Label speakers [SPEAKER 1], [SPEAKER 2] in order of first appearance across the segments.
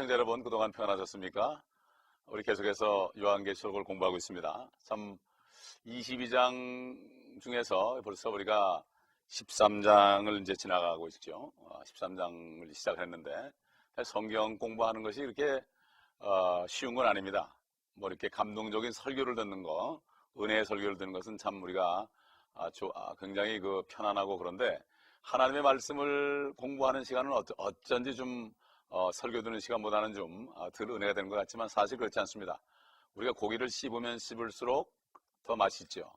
[SPEAKER 1] 시청자 여러분 그동안 평안하셨습니까? 우리 계속해서 요한계시록을 공부하고 있습니다. 참 22장 중에서 벌써 우리가 13장을 이제 지나가고 있죠. 13장을 시작했는데 성경 공부하는 것이 이렇게 어, 쉬운 건 아닙니다. 뭐 이렇게 감동적인 설교를 듣는 거, 은혜의 설교를 듣는 것은 참 우리가 아, 굉장히 그 편안하고 그런데 하나님의 말씀을 공부하는 시간은 어쩐지 좀 어, 설교 듣는 시간보다는 좀 아, 덜 은혜가 되는 것 같지만 사실 그렇지 않습니다. 우리가 고기를 씹으면 씹을수록 더 맛있죠.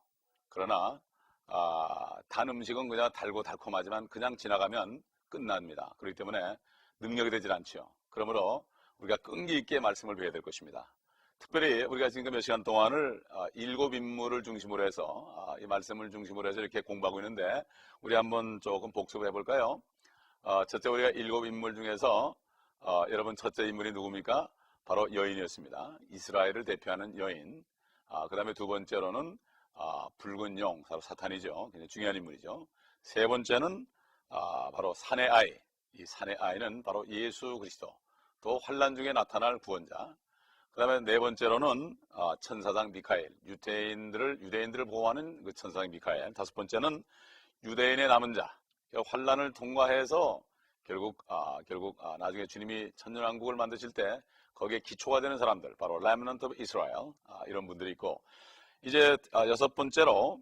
[SPEAKER 1] 그러나 아, 단 음식은 그냥 달고 달콤하지만 그냥 지나가면 끝납니다. 그렇기 때문에 능력이 되질 않죠. 그러므로 우리가 끈기 있게 말씀을 배워야 될 것입니다. 특별히 우리가 지금 몇 시간 동안을 아, 일곱 인물을 중심으로 해서 아, 이 말씀을 중심으로 해서 이렇게 공부하고 있는데 우리 한번 조금 복습을 해볼까요? 어, 첫째 우리가 일곱 인물 중에서 어, 여러분 첫째 인물이 누굽니까? 바로 여인이었습니다. 이스라엘을 대표하는 여인. 아, 그 다음에 두 번째로는 아, 붉은 용, 바로 사탄이죠. 굉장히 중요한 인물이죠. 세 번째는 아, 바로 산의 아이. 이 산의 아이는 바로 예수 그리스도. 또 환란 중에 나타날 구원자. 그 다음에 네 번째로는 아, 천사장 미카엘. 유대인들을 유대인들을 보호하는 그 천사장 미카엘. 다섯 번째는 유대인의 남은 자. 환란을 통과해서 결국 아, 결국 아, 나중에 주님이 천년왕국을 만드실 때 거기에 기초가 되는 사람들 바로 of Israel 아, 이런 분들이 있고 이제 아, 여섯 번째로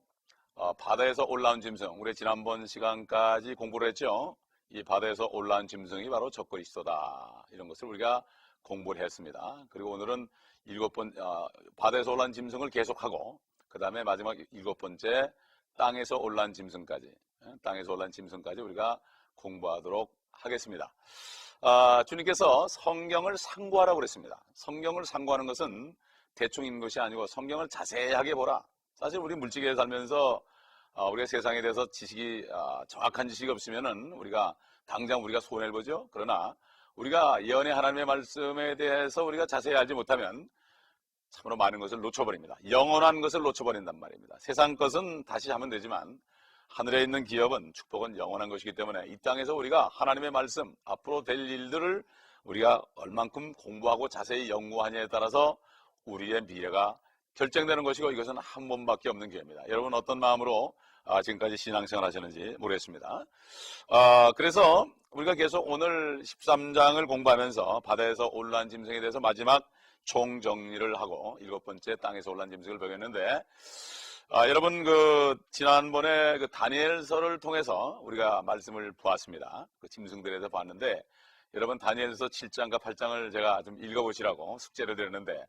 [SPEAKER 1] 어, 바다에서 올라온 짐승. 우리 지난번 시간까지 공부를 했죠? 이 바다에서 올라온 짐승이 바로 적그리스도다. 이런 것을 우리가 공부를 했습니다. 그리고 오늘은 일곱 번 아, 바다에서 올라온 짐승을 계속하고 그 다음에 마지막 일곱 번째 땅에서 올라온 짐승까지 예, 땅에서 올라온 짐승까지 우리가 공부하도록 하겠습니다. 아, 주님께서 성경을 상고하라고 그랬습니다. 성경을 상고하는 것은 대충 읽는 것이 아니고 성경을 자세하게 보라. 사실 우리 물질계에 살면서 아, 우리가 세상에 대해서 지식이 아, 정확한 지식이 없으면은 우리가 당장 우리가 손해를 보죠. 그러나 우리가 예언의 하나님의 말씀에 대해서 우리가 자세히 알지 못하면 참으로 많은 것을 놓쳐버립니다. 영원한 것을 놓쳐버린단 말입니다. 세상 것은 다시 하면 되지만 하늘에 있는 기업은 축복은 영원한 것이기 때문에 이 땅에서 우리가 하나님의 말씀 앞으로 될 일들을 우리가 얼만큼 공부하고 자세히 연구하냐에 따라서 우리의 미래가 결정되는 것이고 이것은 한 번밖에 없는 기회입니다. 여러분 어떤 마음으로 아, 지금까지 신앙생활 하셨는지 모르겠습니다. 아, 그래서 우리가 계속 오늘 13장을 공부하면서 바다에서 올라온 짐승에 대해서 마지막 총정리를 하고 일곱 번째 땅에서 올라온 짐승을 배웠는데 아, 여러분 그 지난번에 그 다니엘서를 통해서 우리가 말씀을 보았습니다. 그 짐승들에 대해서 봤는데 여러분 다니엘서 7장과 8장을 제가 좀 읽어보시라고 숙제를 드렸는데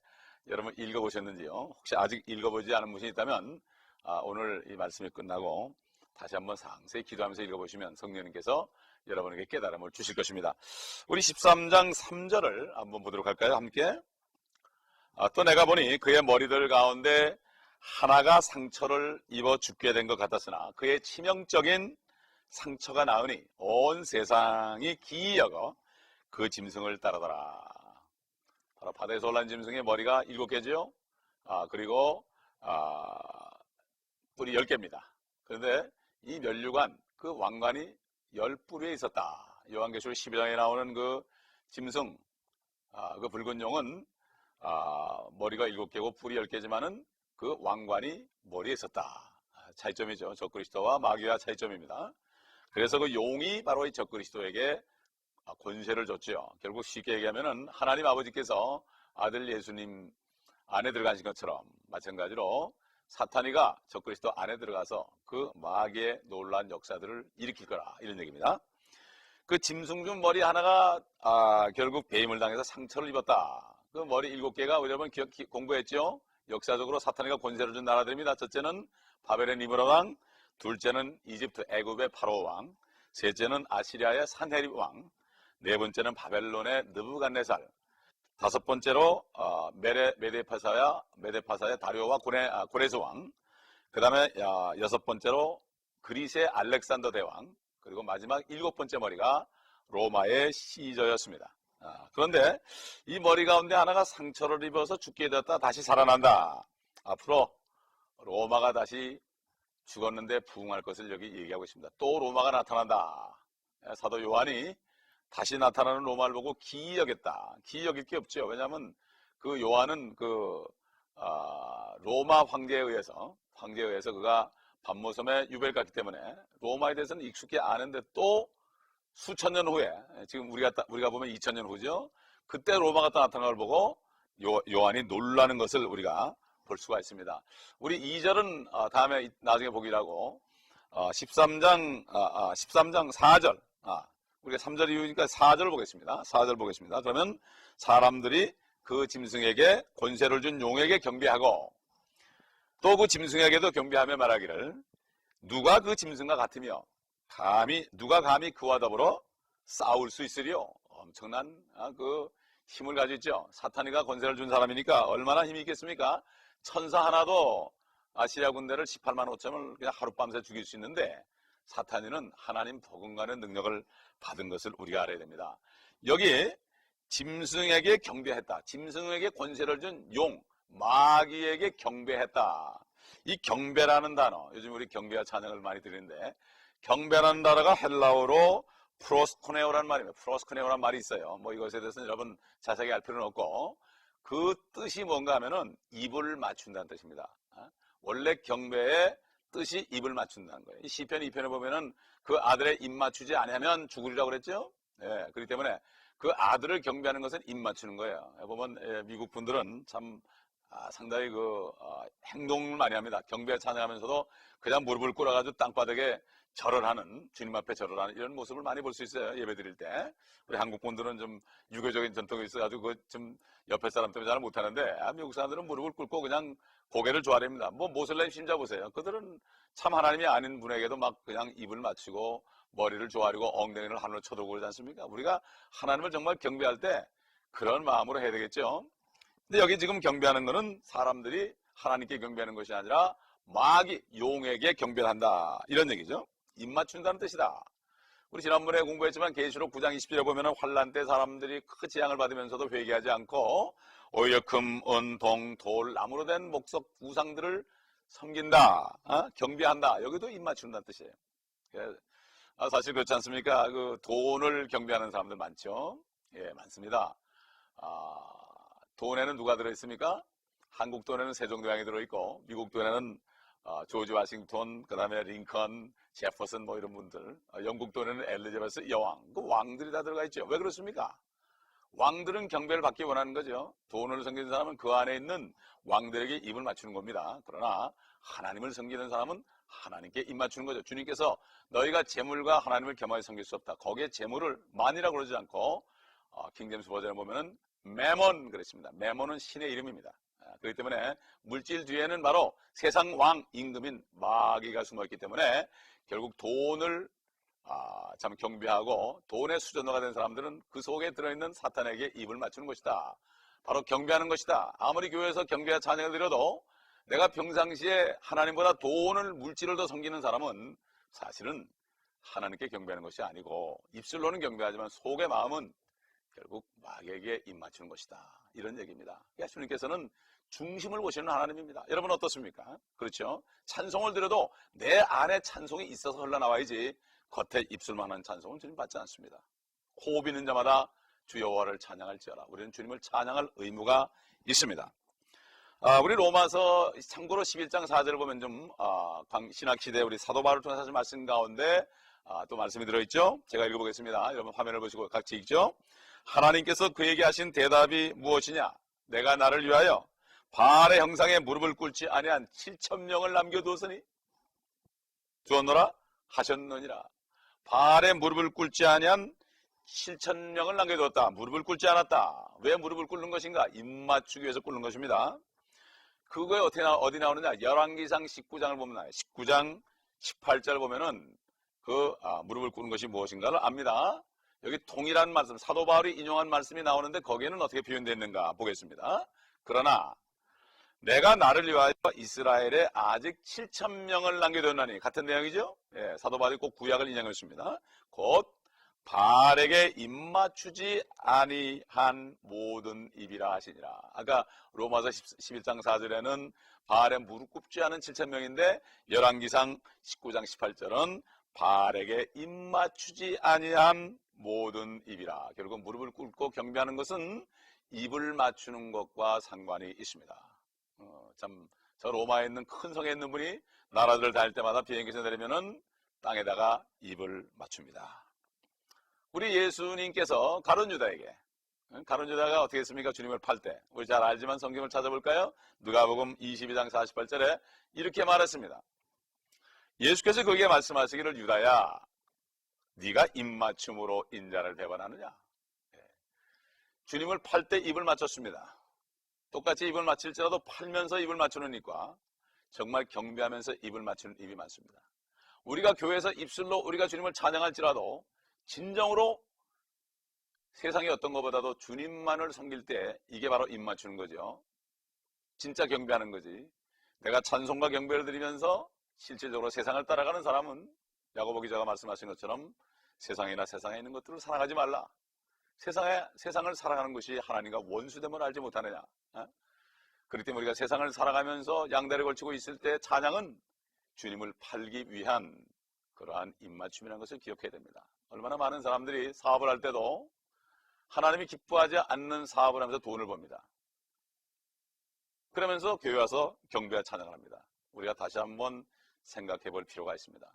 [SPEAKER 1] 여러분 읽어보셨는지요? 혹시 아직 읽어보지 않은 분이 있다면 아, 오늘 이 말씀이 끝나고 다시 한번 상세히 기도하면서 읽어보시면 성령님께서 여러분에게 깨달음을 주실 것입니다. 우리 13장 3절을 한번 보도록 할까요? 함께. 아, 또 내가 보니 그의 머리들 가운데 하나가 상처를 입어 죽게 된 것 같았으나 그의 치명적인 상처가 나으니 온 세상이 기이 여거 그 짐승을 따르더라. 바로 바다에서 올라온 짐승의 머리가 일곱 개죠. 아, 그리고 아, 뿔이 열 개입니다. 그런데 이 면류관 그 왕관이 열 뿔에 있었다. 요한계시록 12장에 나오는 그 짐승 아, 그 붉은 용은 아, 머리가 일곱 개고 뿔이 열 개지만은 그 왕관이 머리에 있었다. 아, 차이점이죠. 적그리스도와 마귀와 차이점입니다. 그래서 그 용이 바로 이 적그리스도에게 아, 권세를 줬죠. 결국 쉽게 얘기하면은 하나님 아버지께서 아들 예수님 안에 들어가신 것처럼 마찬가지로 사탄이가 적그리스도 안에 들어가서 그 마귀의 놀란 역사들을 일으킬 거라 이런 얘기입니다. 그 짐승 중 머리 하나가 아, 결국 배임을 당해서 상처를 입었다. 그 머리 일곱 개가 여러분 기억, 기- 공부했죠? 역사적으로 사탄이가 권세를 준 나라들입니다. 첫째는 바벨의 니브라 왕, 둘째는 이집트 애굽의 파로 왕, 셋째는 아시리아의 산헤립 왕, 네 번째는 바벨론의 느부갓네살, 다섯 번째로 어, 메레 메데파사야 메데파사의 다리오와 고레 아, 그다음에 야, 여섯 번째로 그리스의 알렉산더 대왕, 그리고 마지막 일곱 번째 머리가 로마의 시저였습니다. 아, 그런데 이 머리 가운데 하나가 상처를 입어서 죽게 되었다 다시 살아난다. 앞으로 로마가 다시 죽었는데 부흥할 것을 여기 얘기하고 있습니다. 또 로마가 나타난다. 예, 사도 요한이 다시 나타나는 로마를 보고 기이 여겼다. 기이 여길 게 없죠. 왜냐하면 그 요한은 그 아, 로마 황제에 의해서 황제에 의해서 그가 반모섬에 유배를 갔기 때문에 로마에 대해서는 익숙히 아는데 또 수천 년 후에 지금 우리가 따- 우리가 보면 2000년 후죠. 그때 로마가 또 나타나는 걸 보고 요, 요한이 놀라는 것을 우리가 볼 수가 있습니다. 우리 2절은 어, 다음에 이- 나중에 보기라고 어, 13장 아, 13장 4절 아, 우리가 3절 이후니까 4절 보겠습니다. 4절 보겠습니다. 그러면 사람들이 그 짐승에게 권세를 준 용에게 경배하고 또 그 짐승에게도 경배하며 말하기를 누가 그 짐승과 같으며 감히 누가 감히 그와 더불어 싸울 수 있으리요? 엄청난 아, 그 힘을 가지고 있죠. 사탄이가 권세를 준 사람이니까 얼마나 힘이 있겠습니까? 천사 하나도 아시리아 군대를 18만 5천을 그냥 하룻밤새 죽일 수 있는데 사탄이는 하나님 버금가는 능력을 받은 것을 우리가 알아야 됩니다. 여기 짐승에게 경배했다. 짐승에게 권세를 준 용 마귀에게 경배했다. 이 경배라는 단어, 요즘 우리 경배와 찬양을 많이 드리는데, 경배라는 단어가 헬라어로 프로스코네오라는 말입니다. 프로스코네오라는 말이 있어요. 뭐 이것에 대해서는 여러분 자세하게 알 필요는 없고, 그 뜻이 뭔가 하면은 입을 맞춘다는 뜻입니다. 어? 원래 경배의 뜻이 입을 맞춘다는 거예요. 이 시편 2편에 보면은 그 아들의 입 맞추지 아니하면 죽으리라고 그랬죠? 예, 그렇기 때문에 그 아들을 경배하는 것은 입 맞추는 거예요. 보면 예, 미국 분들은 참 아, 상당히 그 어, 행동을 많이 합니다. 경배 찬양하면서도 그냥 무릎을 꿇어가지고 땅바닥에 절을 하는 주님 앞에 절을 하는 이런 모습을 많이 볼 수 있어요. 예배 드릴 때 우리 한국 분들은 좀 유교적인 전통이 있어가지고 그좀 옆에 사람 때문에 잘 못하는데 아, 미국 사람들은 무릎을 꿇고 그냥 고개를 조아립니다. 뭐 모슬렘 신자 보세요. 그들은 참 하나님이 아닌 분에게도 막 그냥 입을 맞추고 머리를 조아리고 엉덩이를 하늘로 쳐들고 그러지 않습니까? 우리가 하나님을 정말 경배할 때 그런 마음으로 해야 되겠죠. 근데 여기 지금 경배하는 것은 사람들이 하나님께 경배하는 것이 아니라 마귀, 용에게 경배를 한다. 이런 얘기죠. 입 맞춘다는 뜻이다. 우리 지난번에 공부했지만 계시록 9장 20절에 보면 환란 때 사람들이 그 재앙을 받으면서도 회개하지 않고 오히려 금, 은, 동, 돌, 나무로 된 목석 우상들을 섬긴다. 어? 경배한다. 여기도 입 맞춘다는 뜻이에요. 예, 아, 사실 그렇지 않습니까? 그 돈을 경배하는 사람들 많죠. 예, 많습니다. 아, 돈에는 누가 들어있습니까? 한국 돈에는 세종대왕이 들어있고 미국 돈에는 어, 조지 워싱턴, 그 다음에 링컨, 제퍼슨 뭐 이런 분들 어, 영국 돈에는 엘리자베스 여왕 그 왕들이 다 들어가 있죠. 왜 그렇습니까? 왕들은 경배를 받기 원하는 거죠. 돈을 섬기는 사람은 그 안에 있는 왕들에게 입을 맞추는 겁니다. 그러나 하나님을 섬기는 사람은 하나님께 입 맞추는 거죠. 주님께서 너희가 재물과 하나님을 겸하여 섬길 수 없다. 거기에 재물을 만이라고 그러지 않고 어, 킹제임스 버전에 보면은 메몬 그랬습니다. 메몬은 신의 이름입니다. 아, 그렇기 때문에 물질 뒤에는 바로 세상 왕 임금인 마귀가 숨어있기 때문에 결국 돈을 아, 참 경배하고 돈의 수전화가 된 사람들은 그 속에 들어있는 사탄에게 입을 맞추는 것이다. 바로 경배하는 것이다. 아무리 교회에서 경배와 찬양을 드려도 내가 평상시에 하나님보다 돈을 물질을 더 섬기는 사람은 사실은 하나님께 경배하는 것이 아니고 입술로는 경배하지만 속의 마음은 결국 마귀에게 입 맞추는 것이다. 이런 얘기입니다. 주님께서는 중심을 보시는 하나님입니다. 여러분 어떻습니까? 그렇죠? 찬송을 드려도 내 안에 찬송이 있어서 흘러나와야지 겉에 입술만 하는 찬송은 주님 받지 않습니다. 호흡 있는 자마다 주 여호와를 찬양할지어라. 우리는 주님을 찬양할 의무가 있습니다. 아, 우리 로마서 참고로 11장 4절을 보면 좀 아, 신학시대 우리 사도 바울을 통해서 하신 말씀 가운데 아, 또 말씀이 들어있죠. 제가 읽어보겠습니다. 여러분 화면을 보시고 같이 읽죠. 하나님께서 그에게 하신 대답이 무엇이냐? 내가 나를 위하여 바알의 형상에 무릎을 꿇지 아니한 7천 명을 남겨두었으니 주었노라 하셨느니라. 바알의 무릎을 꿇지 아니한 7천 명을 남겨두었다. 무릎을 꿇지 않았다. 왜 무릎을 꿇는 것인가? 입 맞추기 위해서 꿇는 것입니다. 그거에 어떻게 나, 어디 나오느냐? 열왕기상 19장을 보면 나와요. 19장 18절 보면은 그 아, 무릎을 꿇는 것이 무엇인가를 압니다. 여기 동일한 말씀, 사도 바울이 인용한 말씀이 나오는데 거기에는 어떻게 표현되어 있는가 보겠습니다. 그러나 내가 나를 위하여 이스라엘에 아직 7천 명을 남겨뒀나니 같은 내용이죠. 예, 사도 바울이 꼭 구약을 인용했습니다. 곧 발에게 입맞추지 아니한 모든 입이라 하시니라. 아까 로마서 11장 4절에는 발에 무릎 꿇지 않은 7천 명인데 열왕기상 19장 18절은 발에게 입맞추지 아니한 모든 입이라. 결국 무릎을 꿇고 경배하는 것은 입을 맞추는 것과 상관이 있습니다. 어, 참, 저 로마에 있는 큰 성에 있는 분이 나라들을 다닐 때마다 비행기에서 내리면은 땅에다가 입을 맞춥니다. 우리 예수님께서 가론 유다에게 응? 가론 유다가 어떻게 했습니까? 주님을 팔 때. 우리 잘 알지만 성경을 찾아볼까요? 누가복음 22장 48절에 이렇게 말했습니다. 예수께서 거기에 말씀하시기를 유다야 네가 입맞춤으로 인자를 배반하느냐? 예. 주님을 팔 때 입을 맞췄습니다. 똑같이 입을 맞출지라도 팔면서 입을 맞추는 입과 정말 경배하면서 입을 맞추는 입이 많습니다. 우리가 교회에서 입술로 우리가 주님을 찬양할지라도 진정으로 세상의 어떤 것보다도 주님만을 섬길 때 이게 바로 입 맞추는 거죠. 진짜 경배하는 거지. 내가 찬송과 경배를 드리면서 실질적으로 세상을 따라가는 사람은 야고보 기자가 말씀하신 것처럼 세상이나 세상에 있는 것들을 사랑하지 말라. 세상에 세상을 살아가는 것이 하나님과 원수됨을 알지 못하느냐. 어? 그렇기 때문에 우리가 세상을 살아가면서 양다리 걸치고 있을 때 찬양은 주님을 팔기 위한 그러한 입맞춤이라는 것을 기억해야 됩니다. 얼마나 많은 사람들이 사업을 할 때도 하나님이 기뻐하지 않는 사업을 하면서 돈을 법니다. 그러면서 교회 와서 경배와 찬양을 합니다. 우리가 다시 한번 생각해 볼 필요가 있습니다.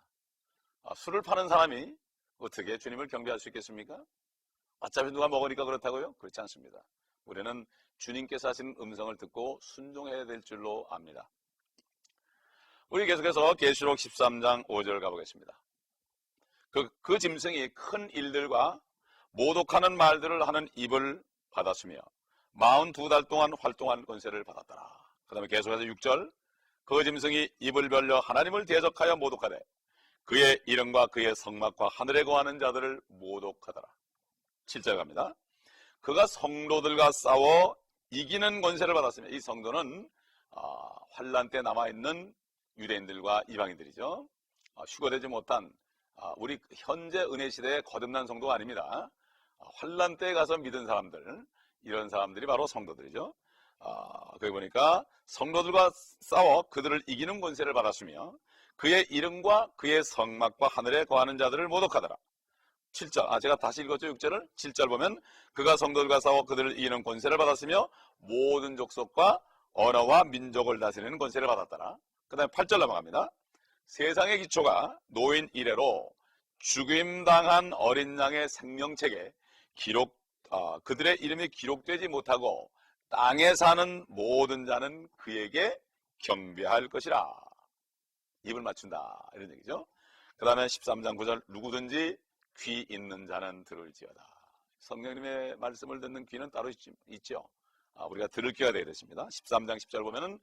[SPEAKER 1] 아, 술을 파는 사람이 어떻게 주님을 경배할 수 있겠습니까? 어차피 누가 먹으니까 그렇다고요? 그렇지 않습니다. 우리는 주님께서 하시는 음성을 듣고 순종해야 될 줄로 압니다. 우리 계속해서 계시록 13장 5절 가보겠습니다. 그, 그 짐승이 큰 일들과 모독하는 말들을 하는 입을 받았으며 42달 동안 활동한 권세를 받았더라. 그 다음에 계속해서 6절 그 짐승이 입을 벌려 하나님을 대적하여 모독하되 그의 이름과 그의 성막과 하늘에 거하는 자들을 모독하더라. 7절 갑니다. 그가 성도들과 싸워 이기는 권세를 받았으며 이 성도는 아, 환란 때 남아있는 유대인들과 이방인들이죠. 아, 휴거되지 못한 아, 우리 현재 은혜 시대의 거듭난 성도가 아닙니다. 아, 환란 때에 가서 믿은 사람들 이런 사람들이 바로 성도들이죠. 아, 거기 보니까 성도들과 싸워 그들을 이기는 권세를 받았으며 그의 이름과 그의 성막과 하늘에 거하는 자들을 모독하더라. 7절. 아, 제가 다시 읽었죠. 6절을. 7절 보면 그가 성도들과 싸워 그들을 이기는 권세를 받았으며 모든 족속과 언어와 민족을 다스리는 권세를 받았더라. 그 다음에 8절 넘어갑니다. 세상의 기초가 노인 이래로 죽임당한 어린 양의 생명책에 기록, 아, 그들의 이름이 기록되지 못하고 땅에 사는 모든 자는 그에게 경배할 것이라. 입을 맞춘다. 이런 얘기죠. 그 다음에 13장 9절 누구든지 귀 있는 자는 들을지어다. 성령님의 말씀을 듣는 귀는 따로 있, 있죠. 아, 우리가 들을 귀가 되어야 됐습니다. 13장 10절 보면은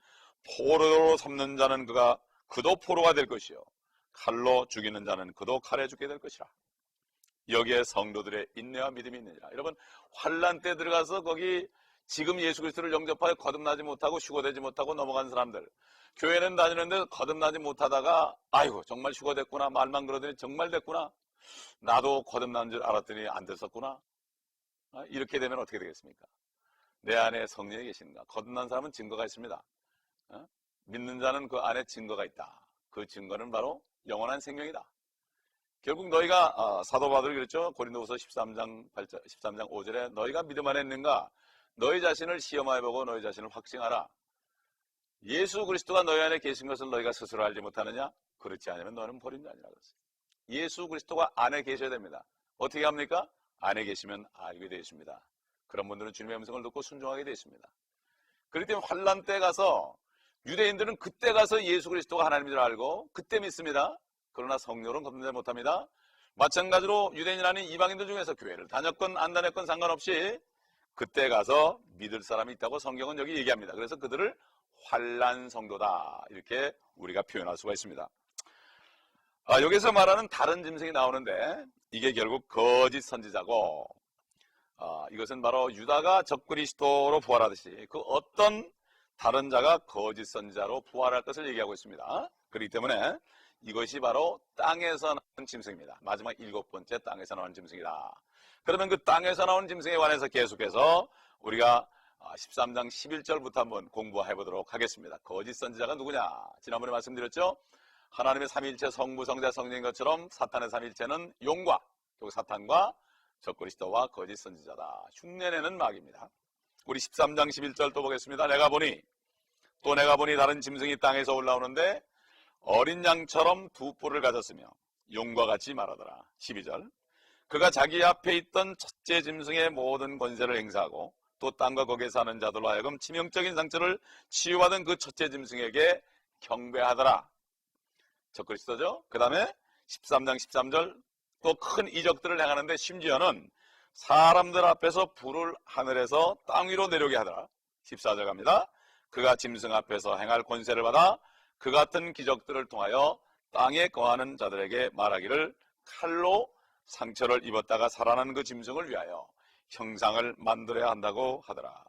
[SPEAKER 1] 포로로 삼는 자는 그가 그도 포로가 될 것이요. 칼로 죽이는 자는 그도 칼에 죽게 될 것이라. 여기에 성도들의 인내와 믿음이 있느니라. 여러분 환란 때 들어가서 거기 지금 예수 그리스도를 영접하여 거듭나지 못하고 휴거되지 못하고 넘어간 사람들 교회는 다니는데 거듭나지 못하다가 아이고 정말 휴거됐구나 말만 그러더니 정말 됐구나 나도 거듭난 줄 알았더니 안 됐었구나 아, 이렇게 되면 어떻게 되겠습니까? 내 안에 성령이 계신가 거듭난 사람은 증거가 있습니다 어? 믿는 자는 그 안에 증거가 있다 그 증거는 바로 영원한 생명이다 결국 너희가 어, 사도 바울이 그랬죠 고린도후서 13장 8절, 13장 5절에 너희가 믿음 안에 있는가 너희 자신을 시험하여 보고 너희 자신을 확증하라. 예수 그리스도가 너희 안에 계신 것을 너희가 스스로 알지 못하느냐? 그렇지 않으면 너는 버린 자니라 그랬어요. 예수 그리스도가 안에 계셔야 됩니다. 어떻게 합니까? 안에 계시면 알게 되어 있습니다. 그런 분들은 주님의 음성을 듣고 순종하게 되어 있습니다. 그렇기 때문에 환란 때 가서 유대인들은 그때 가서 예수 그리스도가 하나님인 줄 알고 그때 믿습니다. 그러나 성령은 겁내지 못합니다. 마찬가지로 유대인 아닌 이방인들 중에서 교회를 다녔건 안 다녔건 상관없이 그때 가서 믿을 사람이 있다고 성경은 여기 얘기합니다. 그래서 그들을 환란 성도다 이렇게 우리가 표현할 수가 있습니다. 아, 여기서 말하는 다른 짐승이 나오는데 이게 결국 거짓 선지자고 아, 이것은 바로 유다가 적그리스도로 부활하듯이 그 어떤 다른 자가 거짓 선지자로 부활할 것을 얘기하고 있습니다. 그렇기 때문에 이것이 바로 땅에서 나온 짐승입니다. 마지막 일곱 번째 땅에서 나온 짐승이다. 그러면 그 땅에서 나온 짐승에 관해서 계속해서 우리가 13장 11절부터 한번 공부해 보도록 하겠습니다. 거짓 선지자가 누구냐? 지난번에 말씀드렸죠? 하나님의 삼일체 성부, 성자, 성령인 것처럼 사탄의 삼일체는 용과, 결국 사탄과 적그리스도와 거짓 선지자다. 흉내내는 막입니다. 우리 13장 11절 또 보겠습니다. 내가 보니 또 내가 보니 다른 짐승이 땅에서 올라오는데 어린 양처럼 두 뿔을 가졌으며 용과 같이 말하더라. 12절 그가 자기 앞에 있던 첫째 짐승의 모든 권세를 행사하고 또 땅과 거기에 사는 자들로 하여금 치명적인 상처를 치유받은 그 첫째 짐승에게 경배하더라. 적그리스도죠. 그 다음에 13장 13절 또 큰 이적들을 행하는데 심지어는 사람들 앞에서 불을 하늘에서 땅 위로 내려오게 하더라. 14절 갑니다. 그가 짐승 앞에서 행할 권세를 받아 그 같은 기적들을 통하여 땅에 거하는 자들에게 말하기를 칼로 상처를 입었다가 살아난 그 짐승을 위하여 형상을 만들어야 한다고 하더라.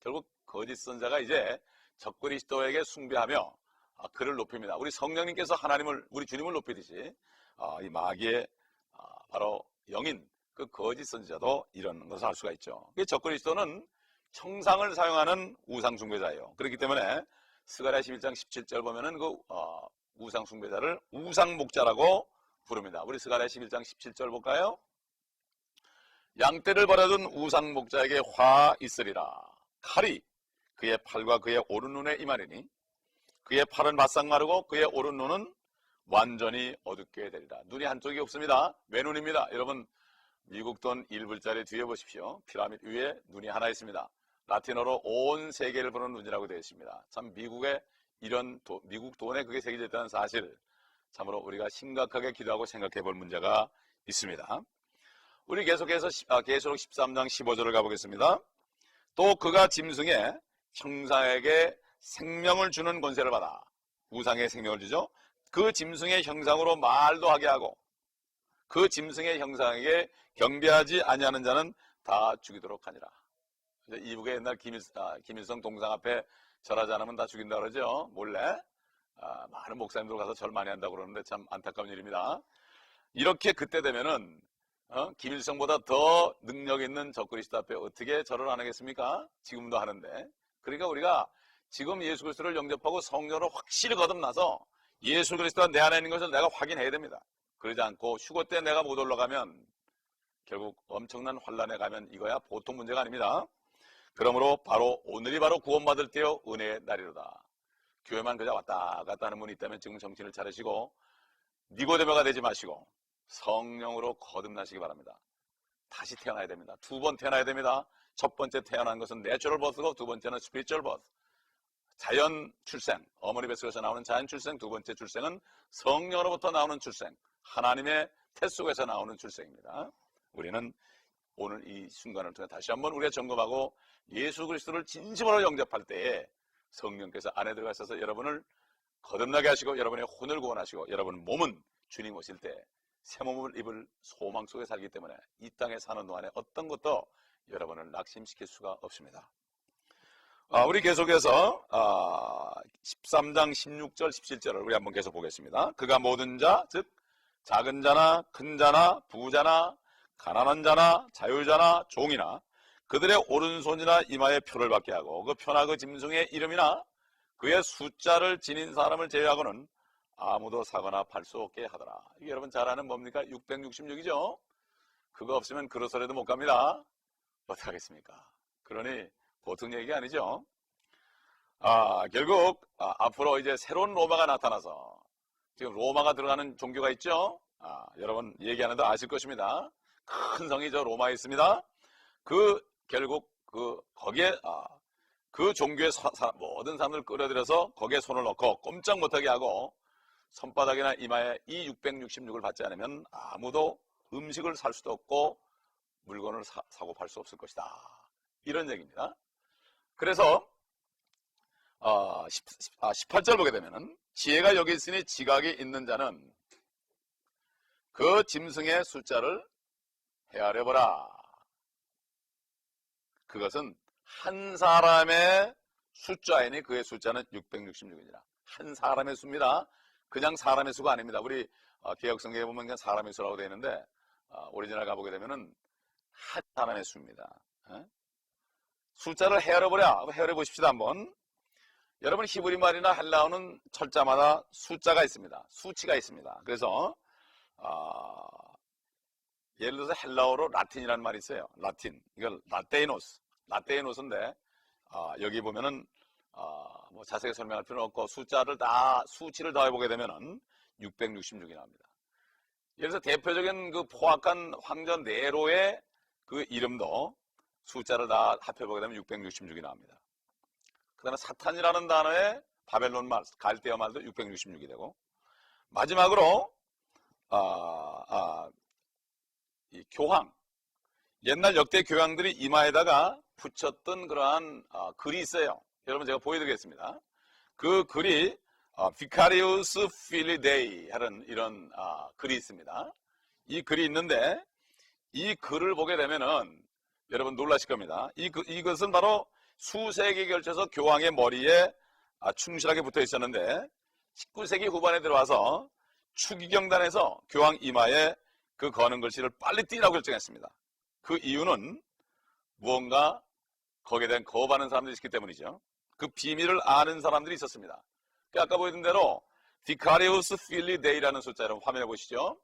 [SPEAKER 1] 결국 거짓 선자가 이제 적그리스도에게 숭배하며 아, 그를 높입니다. 우리 성령님께서 하나님을 우리 주님을 높이듯이 아, 이 마귀의 아, 바로 영인 그 거짓 선지자도 이런 것을 알 수가 있죠. 그 적그리스도는 형상을 사용하는 우상 숭배자예요. 그렇기 때문에 스가랴 11장 17절 보면은 그 어, 우상 숭배자를 우상 목자라고 부릅니다. 우리 스가랴 11장 17절 볼까요? 양떼를 버려둔 우상 목자에게 화 있으리라. 칼이 그의 팔과 그의 오른 눈에 임하리니 그의 팔은 바싹 마르고 그의 오른 눈은 완전히 어둡게 되리라. 눈이 한쪽이 없습니다. 외눈입니다. 여러분 미국 돈 1불짜리 뒤에 보십시오. 피라미드 위에 눈이 하나 있습니다. 라틴어로 온 세계를 보는 눈이라고 되어 있습니다. 참 미국의 이런 도- 미국 돈에 그게 새겨져 있다는 사실 참으로 우리가 심각하게 기도하고 생각해 볼 문제가 있습니다. 우리 계속해서 시- 아, 계시록 13장 15절을 가보겠습니다. 또 그가 짐승의 형상에게 생명을 주는 권세를 받아 우상의 생명을 주죠. 그 짐승의 형상으로 말도 하게 하고 그 짐승의 형상에게 경배하지 아니하는 자는 다 죽이도록 하니라. 이북의 옛날 김일, 아, 김일성 동상 앞에 절하지 않으면 다 죽인다 그러죠. 몰래. 아, 많은 목사님들 가서 절 많이 한다고 그러는데 참 안타까운 일입니다. 이렇게 그때 되면은 어? 김일성보다 더 능력 있는 적그리스도 앞에 어떻게 절을 안 하겠습니까? 지금도 하는데. 그러니까 우리가 지금 예수 그리스도를 영접하고 성령으로 확실히 거듭나서 예수 그리스도가 내 안에 있는 것을 내가 확인해야 됩니다. 그러지 않고 휴거 때 내가 못 올라가면 결국 엄청난 환란에 가면 이거야 보통 문제가 아닙니다. 그러므로 바로 오늘이 바로 구원받을 때요 은혜의 날이로다. 교회만 그저 왔다 갔다 하는 분이 있다면 지금 정신을 차리시고 니고데모가 되지 마시고 성령으로 거듭나시기 바랍니다. 다시 태어나야 됩니다. 두 번 태어나야 됩니다. 첫 번째 태어난 것은 내추럴 버스고 두 번째는 스피리추얼 버스. 자연 출생, 어머니 뱃속에서 나오는 자연 출생, 두 번째 출생은 성령으로부터 나오는 출생, 하나님의 태 속에서 나오는 출생입니다. 우리는 오늘 이 순간을 통해 다시 한번 우리가 점검하고 예수 그리스도를 진심으로 영접할 때에 성령께서 안에 들어가 있어서 여러분을 거듭나게 하시고 여러분의 혼을 구원하시고 여러분 몸은 주님 오실 때 새 몸을 입을 소망 속에 살기 때문에 이 땅에 사는 동안에 어떤 것도 여러분을 낙심시킬 수가 없습니다. 아, 우리 계속해서 아, 13장 16절 17절을 우리 한번 계속 보겠습니다. 그가 모든 자, 즉 작은 자나 큰 자나 부자나 가난한 자나 자유자나 종이나 그들의 오른손이나 이마에 표를 받게 하고 그 표나 그 짐승의 이름이나 그의 숫자를 지닌 사람을 제외하고는 아무도 사거나 팔 수 없게 하더라. 이게 여러분 잘 아는 뭡니까? 666이죠? 그거 없으면 그로서라도 못 갑니다. 어떡하겠습니까? 그러니 보통 얘기가 아니죠. 아, 결국 아, 앞으로 이제 새로운 로마가 나타나서 지금 로마가 들어가는 종교가 있죠? 아, 여러분 얘기하는데 아실 것입니다. 큰 성이 저 로마에 있습니다. 그 결국 그 거기에 아, 그 종교의 사- 사- 모든 사람들을 끌어들여서 거기에 손을 넣고 꼼짝 못하게 하고 손바닥이나 이마에 이 666을 받지 않으면 아무도 음식을 살 수도 없고 물건을 사, 고 팔 수 없을 것이다. 이런 얘기입니다. 그래서 어, 18절 보게 되면은 지혜가 여기 있으니 지각이 있는 자는 그 짐승의 숫자를 헤아려 보라. 그것은 한 사람의 숫자이니 그의 숫자는 666이니라. 한 사람의 수입니다. 그냥 사람의 수가 아닙니다. 우리 어, 개혁성경에 보면 그냥 사람의 수라고 되어 있는데 어, 오리지널 가보게 되면은 한 사람의 수입니다. 예? 숫자를 헤아려 보랴. 헤아려 보십시다 한번. 여러분 히브리 말이나 헬라어는 철자마다 숫자가 있습니다. 수치가 있습니다. 그래서 어, 예를 들어서 헬라어로 라틴이라는 말이 있어요. 라틴. 이걸 라테이노스. 라테이노스인데 아, 여기 보면은 아, 뭐 자세히 설명할 필요는 없고 숫자를 다 수치를 더해 보게 되면은 666이 나옵니다. 예를 들어서 대표적인 그 포악한 황전 네로의 그 이름도 숫자를 다 합해보게 되면 666이 나옵니다. 그 다음에 사탄이라는 단어의 바벨론 말, 갈대어 말도 666이 되고, 마지막으로, 아, 아, 이 교황. 옛날 역대 교황들이 이마에다가 붙였던 그러한 아, 글이 있어요. 여러분 제가 보여드리겠습니다. 그 글이 아, Vicarius Filii Dei 하는 이런 아, 글이 있습니다. 이 글이 있는데 이 글을 보게 되면은 여러분 놀라실 겁니다. 이, 그- 이것은 바로 수세기 걸쳐서 교황의 머리에 아, 충실하게 붙어 있었는데 19세기 후반에 들어와서 추기경단에서 교황 이마에 그 거는 글씨를 빨리 띄라고 결정했습니다. 그 이유는 무언가 거기에 대한 거부하는 사람들이 있기 때문이죠. 그 비밀을 아는 사람들이 있었습니다. 그 아까 보여준 대로 Vicarius Filii Dei라는 숫자 여러분 화면에 보시죠.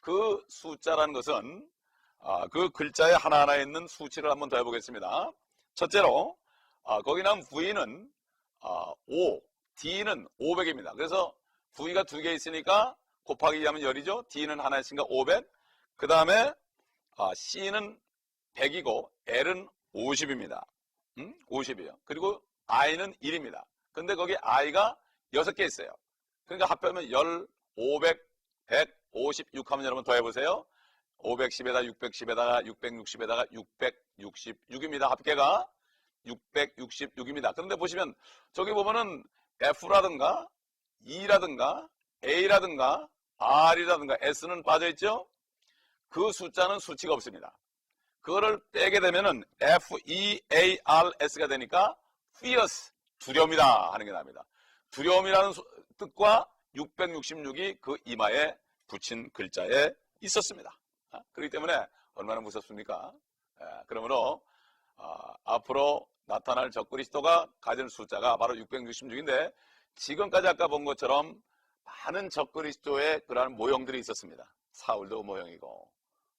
[SPEAKER 1] 그 숫자라는 것은 아, 그 글자에 하나하나에 있는 수치를 한번 더 해보겠습니다. 첫째로 아, 거기 나온 V는 아, 5, D는 500입니다. 그래서 V가 두 개 있으니까 곱하기 하면 열이죠. D는 하나 있으니까 500. 그 다음에 아, C는 100이고 L은 50입니다. 음? 50이에요. 그리고 I는 1입니다. 근데 거기 I가 6개 있어요. 그러니까 합하면 10, 500, 100, 56 하면 여러분 더 해보세요. 510에다 610에다가 660에다가 666입니다. 합계가 666입니다. 그런데 보시면 저기 보면은 F라든가 E라든가 A라든가 R이라든가 S는 빠져있죠? 그 숫자는 수치가 없습니다. 그거를 빼게 되면은 F, E, A, R, S가 되니까 fierce, 두려움이다 하는 게 나옵니다. 두려움이라는 수- 뜻과 666이 그 이마에 붙인 글자에 있었습니다. 아, 그렇기 때문에 얼마나 무섭습니까? 예, 그러므로 아, 앞으로 나타날 적그리스도가 가진 숫자가 바로 666인데 지금까지 아까 본 것처럼 많은 적그리스도의 그러한 모형들이 있었습니다. 사울도 모형이고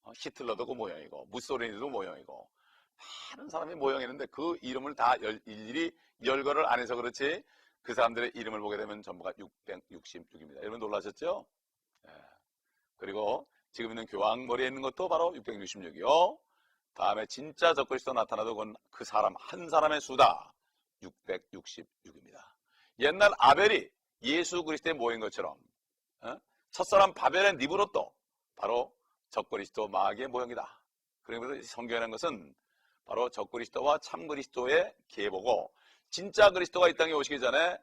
[SPEAKER 1] 어, 히틀러도 그 모형이고 무소리니도 모형이고 많은 사람이 모형이는데 그 이름을 다 열- 일일이 열거를 안 해서 그렇지 그 사람들의 이름을 보게 되면 전부가 666입니다. 여러분 놀라셨죠? 예. 그리고 지금 있는 교황 머리에 있는 것도 바로 666이요. 다음에 진짜 적그리스도 나타나도 그건 그 사람 한 사람의 수다 666입니다. 옛날 아벨이 예수 그리스도의 모인 것처럼 어? 첫사람 바벨의 니브롯도 바로 적그리스도 마귀의 모형이다. 그래서 성경이라는 것은 바로 적그리스도와 참그리스도의 계보고 진짜 그리스도가 이 땅에 오시기 전에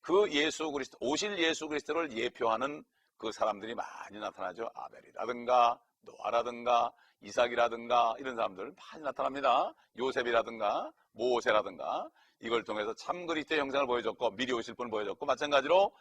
[SPEAKER 1] 그 예수 그리스도 오실 예수 그리스도를 예표하는 그 사람들이 많이 나타나죠. 아벨이라든가 노아라든가 이삭이라든가 이런 사람들 많이 나타납니다. 요셉이라든가 모세라든가 이걸 통해서 참 그리스도의 형상을 보여줬고 미리 오실 분을 보여줬고 마찬가지로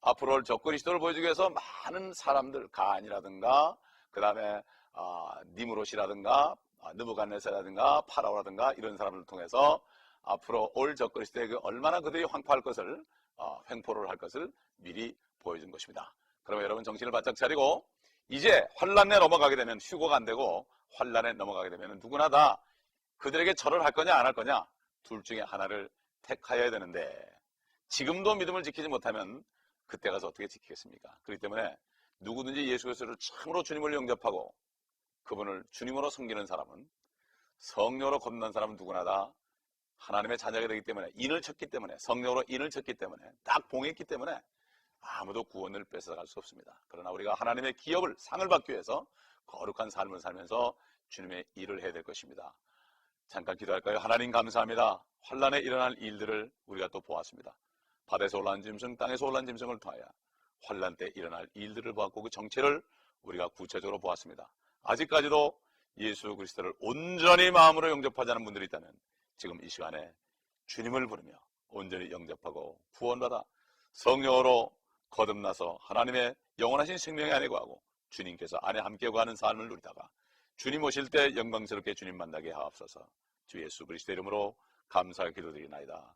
[SPEAKER 1] 앞으로 올 적그리스도를 보여주기 위해서 많은 사람들 가안이라든가 그 다음에 아, 니무롯이라든가 아, 느부갓네살이라든가 파라오라든가 이런 사람들을 통해서 앞으로 올 적그리스도에게 얼마나 그들이 황폐할 것을 어, 횡포를 할 것을 미리 보여준 것입니다. 그러면 여러분 정신을 바짝 차리고 이제 환란에 넘어가게 되면 휴고가 안 되고 환란에 넘어가게 되면 누구나 다 그들에게 절을 할 거냐 안 할 거냐 둘 중에 하나를 택하여야 되는데 지금도 믿음을 지키지 못하면 그때 가서 어떻게 지키겠습니까? 그렇기 때문에 누구든지 예수 그리스도를 참으로 주님을 영접하고 그분을 주님으로 섬기는 사람은 성령으로 겁난 사람은 누구나 다 하나님의 자녀가 되기 때문에 인을 쳤기 때문에 성령으로 인을 쳤기 때문에 딱 봉했기 때문에 아무도 구원을 뺏어갈 수 없습니다. 그러나 우리가 하나님의 기업을 상을 받기 위해서 거룩한 삶을 살면서 주님의 일을 해야 될 것입니다. 잠깐 기도할까요? 하나님 감사합니다. 환란에 일어날 일들을 우리가 또 보았습니다. 바다에서 올라온 짐승, 땅에서 올라온 짐승을 통하여 환란 때 일어날 일들을 보았고 그 정체를 우리가 구체적으로 보았습니다. 아직까지도 예수 그리스도를 온전히 마음으로 영접하지 않은 분들이 있다면 지금 이 시간에 주님을 부르며 온전히 영접하고 구원받아 성령으로 거듭나서 하나님의 영원하신 생명의 안에 거하고 주님께서 안에 함께 거하는 삶을 누리다가 주님 오실 때 영광스럽게 주님 만나게 하옵소서 주 예수 그리스도 이름으로 감사의 기도드리나이다.